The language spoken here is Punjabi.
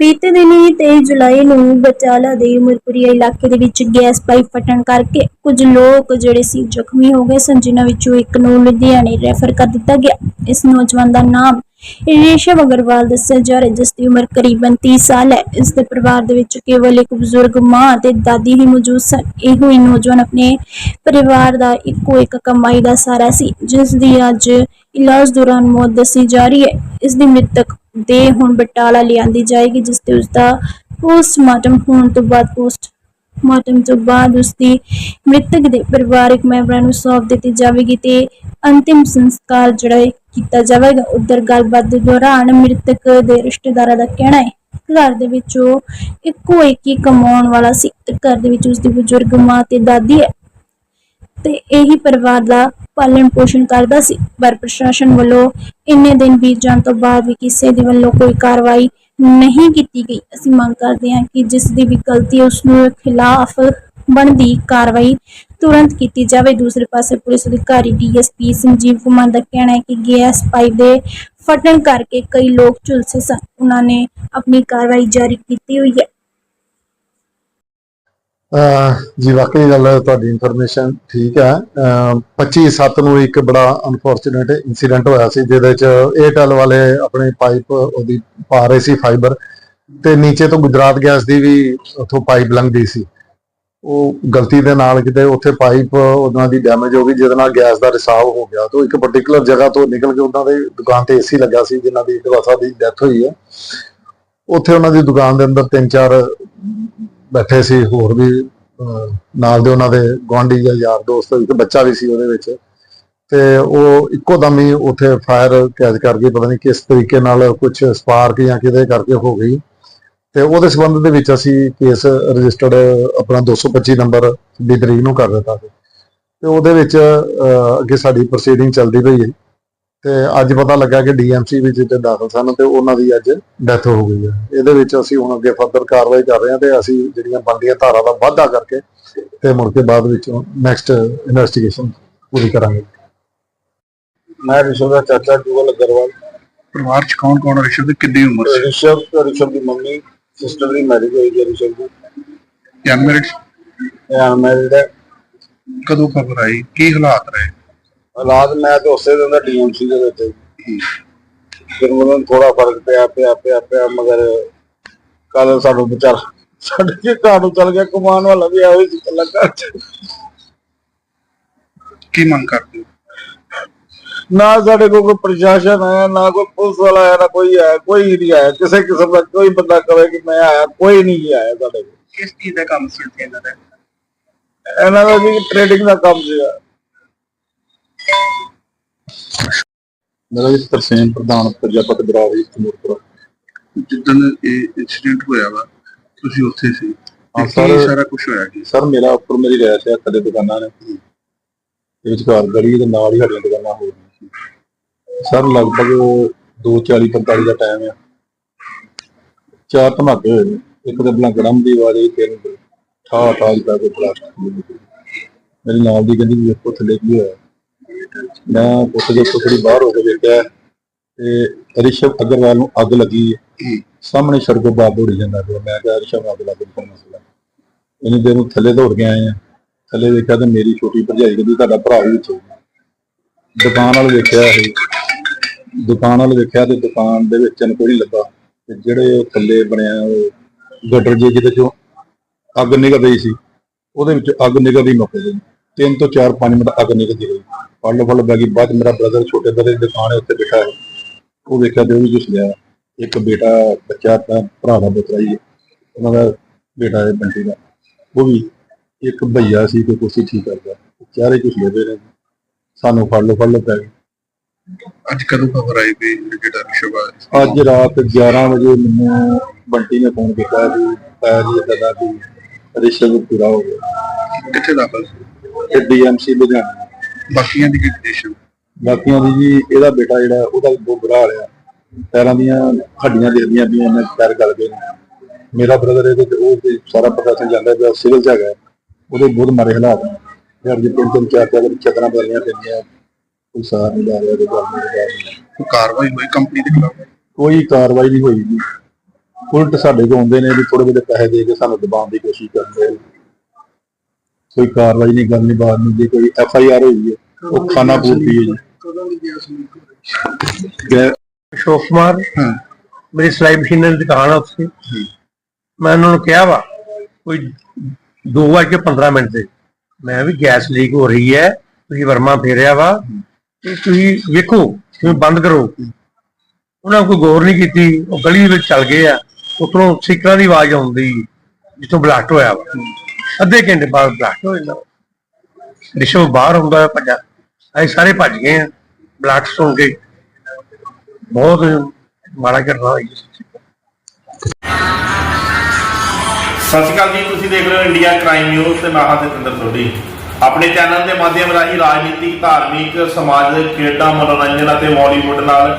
ਬੀਤੇ ਦਿਨੀ 23 ਜੁਲਾਈ ਨੂੰ ਬਚਾਲਾ ਦੇ ਉਮਰਪੁਰੀਆ ਇਲਾਕੇ ਦੇ ਵਿੱਚ ਗੈਸ ਪਾਈਪ ਫਟਣ ਕਰਕੇ ਕੁਝ ਲੋਕ ਜਿਹੜੇ ਸੀ ਜ਼ਖਮੀ ਹੋ ਗਏ ਸਨ, ਜਿਨ੍ਹਾਂ ਵਿੱਚੋਂ ਇੱਕ ਨੂੰ ਲੁਧਿਆਣੇ ਰੈਫਰ ਕਰ ਦਿੱਤਾ ਗਿਆ। ਇਸ ਨੌਜਵਾਨ ਦਾ ਨਾਮ ਰੇਸ਼ਮ ਅਗਰਵਾਲ ਦੱਸਿਆ ਜਾ ਰਿਹਾ ਜਿਸ ਦੀ ਉਮਰ ਕਰੀਬਨ 30 ਸਾਲ ਹੈ। ਇਸ ਦੇ ਪਰਿਵਾਰ ਦੇ ਵਿੱਚ ਕੇਵਲ ਇੱਕ ਬਜ਼ੁਰਗ ਮਾਂ ਅਤੇ ਦਾਦੀ ਹੀ ਮੌਜੂਦ ਸਨ। ਇਹੋ ਹੀ ਨੌਜਵਾਨ ਆਪਣੇ ਪਰਿਵਾਰ ਦਾ ਇੱਕੋ ਇੱਕ ਕਮਾਈ ਦਾ ਸਾਰਾ ਸੀ, ਜਿਸ ਦੀ ਅੱਜ ਇਲਾਜ ਦੌਰਾਨ ਮੌਤ ਦੱਸੀ ਜਾ ਰਹੀ ਹੈ। ਇਸ ਦੀ ਮ੍ਰਿਤਕ ਦੇਹ ਹੁਣ ਬਟਾਲਾ ਲਿਆਂਦੀ ਜਾਏਗੀ, ਜਿਸ ਤੇ ਉਸ ਦਾ ਪੋਸਟਮਾਰਟਮ ਹੋਣ ਤੋਂ ਬਾਅਦ ਪੋਸਟ ਮਾਰਟਮ ਤੋਂ ਬਾਅਦ ਉਸ ਦੀ ਮ੍ਰਿਤਕ ਦੇ ਪਰਿਵਾਰਕ ਮੈਂਬਰਾਂ ਨੂੰ ਸੌਂਪ ਦਿੱਤੀ ਜਾਵੇਗੀ ਤੇ ਅੰਤਿਮ ਸੰਸਕਾਰ ਜਿਹੜਾ ਕੀਤਾ ਜਾਵੇਗਾ। ਉਧਰ ਗੱਲਬਾਤ ਦੇ ਦੌਰਾਨ ਮ੍ਰਿਤਕ ਦੇ ਰਿਸ਼ਤੇਦਾਰਾਂ ਦਾ ਕਹਿਣਾ ਹੈ ਘਰ ਦੇ ਵਿੱਚ ਉਹ ਇੱਕੋ ਇੱਕ ਹੀ ਕਮਾਉਣ ਵਾਲਾ ਸੀ ਤੇ ਘਰ ਦੇ ਵਿੱਚ ਉਸ ਦੀ ਬਜ਼ੁਰਗ ਮਾਂ ਤੇ ਦਾਦੀ ਹੈ ਤੇ ਇਹੀ ਪਰਿਵਾਰ ਦਾ ਪਾਲਣ ਪੋਸ਼ਣ ਕਰਦਾ ਸੀ। ਪਰ ਪ੍ਰਸ਼ਾਸਨ ਵੱਲੋਂ ਇੰਨੇ ਦਿਨ ਬੀਤ ਜਾਣ ਤੋਂ ਬਾਅਦ ਵੀ ਕਿਸੇ ਦੇ ਵੱਲੋਂ ਕੋਈ ਕਾਰਵਾਈ ਨਹੀਂ ਕੀਤੀ ਗਈ। ਅਸੀਂ ਮੰਗ ਕਰਦੇ ਹਾਂ ਕਿ ਜਿਸ ਦੀ ਵੀ ਗਲਤੀ ਹੈ ਉਸ ਨੂੰ ਖਿਲਾਫ ਬਣਦੀ ਕਾਰਵਾਈ ਤੁਰੰਤ ਕੀਤੀ ਜਾਵੇ। ਦੂਸਰੇ ਪਾਸੇ ਪੁਲਿਸ ਅਧਿਕਾਰੀ ਡੀਐਸਪੀ ਸੰਜੀਵ ਕੁਮਾਰ ਦਾ ਕਹਿਣਾ ਹੈ ਕਿ ਗੈਸ ਪਾਈਪ ਦੇ ਫਟਣ ਕਰਕੇ ਕਈ ਲੋਕ ਝੁਲਸੇ ਸਨ। ਉਹਨਾਂ ਨੇ ਆਪਣੀ ਕਾਰਵਾਈ ਜਾਰੀ ਕੀਤੀ ਹੋਈ ਹੈ। ਜੀ, ਵਾਕਈ ਗੱਲ ਤੁਹਾਡੀ ਇਨਫੋਰਮੇਸ਼ਨ ਠੀਕ ਹੈ। ਅਹ 25 7 ਨੂੰ ਇੱਕ ਬੜਾ ਅਨਫੋਰਚੂਨੇਟ ਇਨਸੀਡੈਂਟ ਹੋਇਆ ਸੀ, ਜਿਹਦੇ ਚ 에ਅਰਟੈਲ ਵਾਲੇ ਆਪਣੇ ਪਾਈਪ ਉਹਦੀ ਪਾ ਰਹੇ ਸੀ ਫਾਈਬਰ ਤੇ ਨੀਚੇ ਤੋਂ ਗੁਜਰਾਤ ਗੈਸ ਦੀ ਵੀ ਉੱਥੋਂ ਪਾਈਪ ਲੰਘਦੀ ਸੀ। ਉਹ ਗਲਤੀ ਦੇ ਨਾਲ ਕਿਤੇ ਉੱਥੇ ਪਾਈਪ ਉਹਨਾਂ ਦੀ ਡੈਮੇਜ ਹੋ ਗਈ, ਜਿਹਦੇ ਨਾਲ ਗੈਸ ਦਾ ਰਿਸਾਵ ਹੋ ਗਿਆ। ਤੋਂ ਇੱਕ ਪਾਰਟਿਕੂਲਰ ਜਗ੍ਹਾ ਤੋਂ ਨਿਕਲ ਕੇ ਉਹਨਾਂ ਦੇ ਦੁਕਾਨ ਤੇ ਏਸੀ ਲੱਗਾ ਸੀ, ਜਿਨ੍ਹਾਂ ਦੀ ਦਵਾਸਾ ਦੀ ਡੈਥ ਹੋਈ ਹੈ। ਉੱਥੇ ਉਹਨਾਂ ਦੀ ਦੁਕਾਨ ਦੇ ਅੰਦਰ ਤਿੰਨ ਚਾਰ ਬੈਠੇ ਸੀ ਹੋਰ ਵੀ ਨਾਲ ਦੇ ਉਹਨਾਂ ਦੇ ਗੁਆਂਢੀ ਜਾਂ ਯਾਰ ਦੋਸਤ, ਇੱਕ ਬੱਚਾ ਵੀ ਸੀ ਉਹਦੇ ਵਿੱਚ। ਤੇ ਉਹ ਇੱਕੋ ਦਮ ਹੀ ਉੱਥੇ ਫਾਇਰ ਕੈਚ ਕਰ ਗਈ, ਪਤਾ ਨਹੀਂ ਕਿਸ ਤਰੀਕੇ ਨਾਲ ਕੁਝ ਸਪਾਰਕ ਜਾਂ ਕਿਹਦੇ ਕਰਕੇ ਹੋ ਗਈ। ਤੇ ਉਹਦੇ ਸੰਬੰਧ ਦੇ ਵਿੱਚ ਅਸੀਂ ਕੇਸ ਰਜਿਸਟਰਡ ਆਪਣਾ 225 ਨੰਬਰ ਦੀ ਤਰੀਕ ਨੂੰ ਕਰ ਦਿੱਤਾ ਸੀ। ਤੇ ਉਹਦੇ ਵਿੱਚ ਅੱਗੇ ਸਾਡੀ ਪ੍ਰੋਸੀਡਿੰਗ ਚੱਲਦੀ ਪਈ ਹੈ। ਤੇ ਅੱਜ ਪਤਾ ਲੱਗਾ ਕਿ ਡੀਐਮਸੀ ਵਿੱਚ ਤੇ ਦਾਖਲ ਸਨ ਤੇ ਉਹਨਾਂ ਦੀ ਅੱਜ ਡੈਥ ਹੋ ਗਈ ਹੈ। ਇਹਦੇ ਵਿੱਚ ਅਸੀਂ ਹੁਣ ਅੱਗੇ ਫਰਦਰ ਕਾਰਵਾਈ ਕਰ ਰਹੇ ਹਾਂ ਤੇ ਅਸੀਂ ਜਿਹੜੀਆਂ ਬਣਦੀਆਂ ਧਾਰਾ ਦਾ ਵਾਧਾ ਕਰਕੇ ਤੇ ਮੁੜ ਕੇ ਬਾਅਦ ਵਿੱਚ ਨੈਕਸਟ ਇਨਵੈਸਟੀਗੇਸ਼ਨ ਪੂਰੀ ਕਰਾਂਗੇ। ਮੈਂ ਰਿਸ਼ਵ ਦਾ ਚਾਚਾ ਜੁਗਲ ਅਗਰਵਾਲ। ਪਰਿਵਾਰ ਚ ਕੌਣ ਕੌਣ ਰਿਸ਼ਵ ਦੀ? ਕਿੰਨੀ ਉਮਰ ਸੀ? ਰਿਸ਼ਵ ਰਿਸ਼ਵ ਦੀ ਮੰਮੀ ਸਿਸਟਰ ਦੀ ਮੈਰਿਜ ਹੋਈ ਹੈ ਰਿਸ਼ਵ ਦੀ। ਅਨਮੈਰਿਡ ਇਹ ਅਨਮੈਰਿਡ ਕਦੋਂ ਖਬਰ ਆਈ? ਕੀ ਹਾਲਾਤ ਰਹੇ? ਹਾਲਾਤ ਮੈਂ ਤੇ ਉਸੇ ਦਿਨ ਦਾ ਡੀਐਮਸੀ ਦੇ ਵਿੱਚ। ਫਿਰ ਮੈਨੂੰ ਥੋੜਾ ਫ਼ਰਕ ਪਿਆ ਪਿਆ ਪਿਆ ਪਿਆ ਮਗਰ ਕੱਲ ਸਾਨੂੰ ਵਿਚਾਰ ਸਾਡੇ ਜੇ ਘਰ ਨੂੰ ਚੱਲ ਗਿਆ। ਕਮਾਨ ਵਾਲਾ ਵੀ ਆਇਆ ਸੀ ਕੱਲਾ ਘਰ ਕੀ ਮੰਗ ਕਰਦੇ? ਨਾ ਸਾਡੇ ਕੋਲ ਕੋਈ ਪ੍ਰਸ਼ਾਸਨ ਆਇਆ ਨਾ ਕੋਈ ਪੁਲਿਸ ਵਾਲਾ ਆਇਆ ਨਾ ਕੋਈ ਆਇਆ ਕੋਈ ਨਹੀਂ ਆਇਆ। ਕਿਸੇ ਕਿਸਮ ਦਾ ਕੋਈ ਬੰਦਾ ਕਵੇ ਕਿ ਮੈਂ ਆਇਆ ਕੋਈ ਨਹੀਂ ਆਇਆ ਸਾਡੇ ਕੋਲ। ਕਿਸ ਚੀਜ਼ ਦਾ ਕੰਮ ਸੀ ਇਹਨਾਂ ਦਾ? ਇਹਨਾਂ ਦਾ ਵੀ ਟ੍ਰੇਡਿੰਗ ਦਾ ਕੰਮ ਸੀਗਾ। ਮੇਰਾ ਜੀ ਤਰਸੇਮ ਪ੍ਰਧਾਨ ਪ੍ਰਜਾਪਤ ਗਰਾਵੀ ਤਮੂਰਪੁਰ ਜਿੱਦਣ ਇਹ ਇਨਸੀਡੈਂਟ ਹੋਇਆ ਵਾ ਤੁਸੀਂ ਉੱਥੇ ਸੀ ਹਾਂ, ਤੇ ਸਰ। ਸਾਰਾ ਕੁਝ ਹੋਇਆ ਜੀ ਸਰ ਮੇਰਾ ਉੱਪਰ ਮੇਰੀ ਰਹਿਸ਼ ਹੈ ਕਦੇ ਦੁਕਾਨਾਂ ਨੇ। ਇਹ ਵਿਚਕਾਰ ਗਲੀ ਦੇ ਨਾਲ ਹੀ ਸਾਡੀਆਂ ਦੁਕਾਨਾਂ ਹੋ ਰਹੀਆਂ ਸੀ ਸਰ ਲਗਭਗ 2:40 45 ਦਾ ਟਾਈਮ ਆ। ਚਾਰ ਧਮਾਕੇ ਹੋਏ ਨੇ। ਇੱਕ ਤੇ ਬਲੰਗੜਮ ਦੀ ਆਵਾਜ਼ ਆਈ ਤਿੰਨ ਠਾ ਠਾ ਜਿਹਾ ਕੋਈ ਨਿਕਲੀ। ਮੇਰੀ ਨਾਲ ਦੀ ਕਹਿੰਦੀ ਵੀ ਵੇਖੋ ਥੱਲੇ ਕੀ ਹੋਇਆ? ਮੈਂ ਉੱਠ ਕੇ ਥੋੜੀ ਬਾਹਰ ਹੋ ਕੇ ਵੇਖਿਆ ਤੇ ਰਿਸ਼ਵ ਅਗਰਵਾਲ ਨੂੰ ਅੱਗ ਲੱਗੀ ਸਾਹਮਣੇ ਸੜਕੋਂ ਬਾਹਰ ਦੌੜੀ ਜਾਂਦਾ ਪਿਆ। ਮੈਂ ਕਿਹਾ, ਰਿਸ਼ਵ ਨੂੰ ਅੱਗ ਲੱਗ ਗਈ ਕੋਈ ਮਸਲਾ ਨਹੀਂ। ਇੰਨੀ ਦੇਰ ਨੂੰ ਥੱਲੇ ਦੌੜ ਕੇ ਆਏ ਆ ਥੱਲੇ ਦੇਖਿਆ ਤੇ ਮੇਰੀ ਛੋਟੀ ਭਰਜਾਈ ਕਹਿੰਦੀ, ਤੁਹਾਡਾ ਭਰਾ ਵੀ ਵਿੱਚ ਦੁਕਾਨ ਵਾਲ ਵੇਖਿਆ ਇਹ। ਦੁਕਾਨ ਵਾਲ ਵੇਖਿਆ ਤੇ ਦੁਕਾਨ ਦੇ ਵਿੱਚ ਇਹਨੂੰ ਕੋਈ ਨਹੀਂ ਲੱਗਾ। ਤੇ ਜਿਹੜੇ ਉਹ ਥੱਲੇ ਬਣਿਆ, ਉਹ ਗਟਰ ਜੇ ਜਿਹਦੇ ਚੋਂ ਅੱਗ ਨਿਕਲ ਰਹੀ ਸੀ, ਉਹਦੇ ਵਿੱਚ ਅੱਗ ਨਿਕਲਦੀ ਮੁੱਕ ਗਈ ਤਿੰਨ ਤੋਂ 4-5 ਮਿੰਟ ਅੱਗ ਨਿਕਲਦੀ ਰਹੀ ਫੜ ਫੜ ਬੈ ਗਈ ਬਾਅਦ ਮੇਰਾ ਬ੍ਰਦਰ ਛੋਟੇ ਬ੍ਰਦਰ ਦੀ ਦੁਕਾਨ ਹੈ ਉੱਤੇ ਬੈਠਾ ਹੈ। ਉਹ ਵੇਖਿਆ ਤੇ ਉਹ ਵੀ ਕੁਛ ਲਿਆ। ਇੱਕ ਬੇਟਾ ਬੱਚਾ ਤਾਂ ਭਰਾ ਦਾ ਪੁੱਤਰਾ ਹੀ ਉਹਨਾਂ ਦਾ ਬੇਟਾ ਹੈ ਬੰਟੀ ਦਾ। ਉਹ ਵੀ ਇੱਕ ਭਈਆ ਸੀ ਕੋਈ ਕੁਰਸੀ ਠੀਕ ਕਰਦਾ। ਚਾਰੇ ਕੁਛ ਲੈਦੇ ਨੇ। ਸਾਨੂੰ ਫੜ ਲਓ ਫੜ ਲਓ ਪੈ ਅੱਜ ਕਦੋਂ ਖਬਰ ਆਈ ਵੀ ਜਿਹੜਾ ਰਿਸ਼ਵ ਅੱਜ ਰਾਤ 11 ਵਜੇ ਮੈਨੂੰ ਬੰਟੀ ਨੇ ਫੋਨ ਕੀਤਾ ਵੀ ਤਾਇਆ ਜੀ ਦਾ ਵੀ ਰਿਸ਼ਵ ਪੂਰਾ ਹੋ ਗਿਆ। ਕਿੱਥੇ ਦਾਖਲ ਸੀ? ਤੇ ਡੀਐਮਸੀ ਲੁਧਿਆਣਾ। ਬਾਕੀਆਂ ਦੀ ਕੰਡੀਸ਼ਨ ਬਾਕੀਆਂ ਦੀ ਜੀ ਇਹਦਾ ਬੇਟਾ ਜਿਹੜਾ ਉਹਦਾ ਵੀ ਬਹੁਤ ਬੁਰਾ ਹਾਲ ਆ। ਪੈਰਾਂ ਦੀਆਂ ਹੱਡੀਆਂ ਦਿਖਦੀਆਂ ਵੀ ਇਹਨੇ ਪੈਰ ਗਲ ਗਏ ਨੇ। ਮੇਰਾ ਬ੍ਰਦਰ ਇਹਦੇ ਤੇ ਉਹ ਤੇ ਸਾਰਾ ਪਤਾ ਚੱਲ ਜਾਂਦਾ ਪਿਆ ਸਿਵਲ ਚ ਹੈਗਾ। ਉਹਦੇ ਬਹੁਤ ਮਾਰੇ ਹਾਲਾਤ ਯਾਰ ਜੇ ਤਿੰਨ ਤਿੰਨ ਚਾਰ ਚਾਰ ਚਦਰਾਂ ਬਦਲੀਆਂ ਪੈਂਦੀਆਂ। ਕੋਈ ਸਾਰ ਨਹੀਂ ਲਾ ਰਿਹਾ ਕੋਈ ਗੱਲ ਨਹੀਂ ਕੋਈ ਕਾਰਵਾਈ ਹੋਈ ਕੰਪਨੀ ਦੇ ਖਿਲਾਫ? ਕੋਈ ਕਾਰਵਾਈ ਨਹੀਂ ਹੋਈ ਜੀ। ਉਲਟ ਸਾਡੇ ਕੋਲ ਆਉਂਦੇ ਨੇ ਵੀ ਥੋੜੇ ਬਹੁਤੇ ਪੈਸੇ ਦੇ ਕੇ ਸਾਨੂੰ ਦਬਾਉਣ ਦੀ ਕੋਸ਼ਿਸ਼ ਕਰਦੇ ਨੇ। ਕੋਈ ਕਾਰਵਾਈ ਨਹੀਂ ਨਹੀਂ ਬਾਤ ਨਹੀਂ ਜੀ ਕੋਈ ਐਫ ਆਈ ਆਰ ਹੋਈ ਹੈ ਉਹ ਖਾਣਾ ਪੂਰਤੀ ਹੈ ਜੀ। ਅਸ਼ੋਕ ਕੁਮਾਰ ਮੇਰੀ ਸਿਲਾਈ ਮਸ਼ੀਨਾਂ ਦੀ ਦੁਕਾਨ ਆ ਉੱਥੇ। ਮੈਂ ਉਹਨਾਂ ਨੂੰ ਕਿਹਾ ਵਾ ਕੋਈ 2 ਵਜੇ ਕੇ 15 ਮਿੰਟ ਦੇ। ਮੈਂ ਵੀ ਗੈਸ ਲੀਕ ਹੋ ਰਹੀ ਹੈ ਤੁਸੀਂ ਵਰਮਾ ਫੇਰਿਆ ਵਾ ਤੇ ਤੁਸੀਂ ਵੇਖੋ ਤੁਸੀਂ ਬੰਦ ਕਰੋ। ਉਹਨਾਂ ਨੇ ਕੋਈ ਗੌਰ ਨਹੀਂ ਕੀਤੀ ਉਹ ਗਲੀ ਵਿੱਚ ਚੱਲ ਗਏ ਆ। ਉੱਪਰੋਂ ਸਿੱਕਰਾਂ ਦੀ ਆਵਾਜ਼ ਆਉਂਦੀ ਜਿੱਥੋਂ ਬਲਾਸਟ ਹੋਇਆ ਵਾ। ਅੱਧੇ ਘੰਟੇ ਬਾਅਦ ਬਲਾਸਟ ਹੋ ਜਾਂਦਾ ਰਿਸ਼ਵ ਬਾਹਰ ਹੁੰਦਾ ਹੈ ਭੱਜਾ। ਅਸੀਂ ਸਾਰੇ ਭੱਜ ਗਏ ਆ ਬਲਾਸਟ ਸੁਣ ਕੇ ਬਹੁਤ ਮਾੜਾ ਘਟਨਾ ਹੋਈ। ਸਤਿ ਸ਼੍ਰੀ ਅਕਾਲ ਜੀ ਤੁਸੀਂ ਦੇਖ ਰਹੇ ਹੋ ਇੰਡੀਆ ਕ੍ਰਾਈਮ ਨਿਊਜ਼ ਤੇ ਮੈਂ ਹਾਂ ਜਤਿੰਦਰ ਸੋਢੀ। ਆਪਣੇ ਚੈਨਲ ਦੇ ਮਾਧਿਅਮ ਰਾਹੀਂ ਰਾਜਨੀਤਿਕ ਧਾਰਮਿਕ ਸਮਾਜਿਕ ਖੇਡਾਂ ਮਨੋਰੰਜਨ ਅਤੇ ਬਾਲੀਵੁੱਡ ਨਾਲ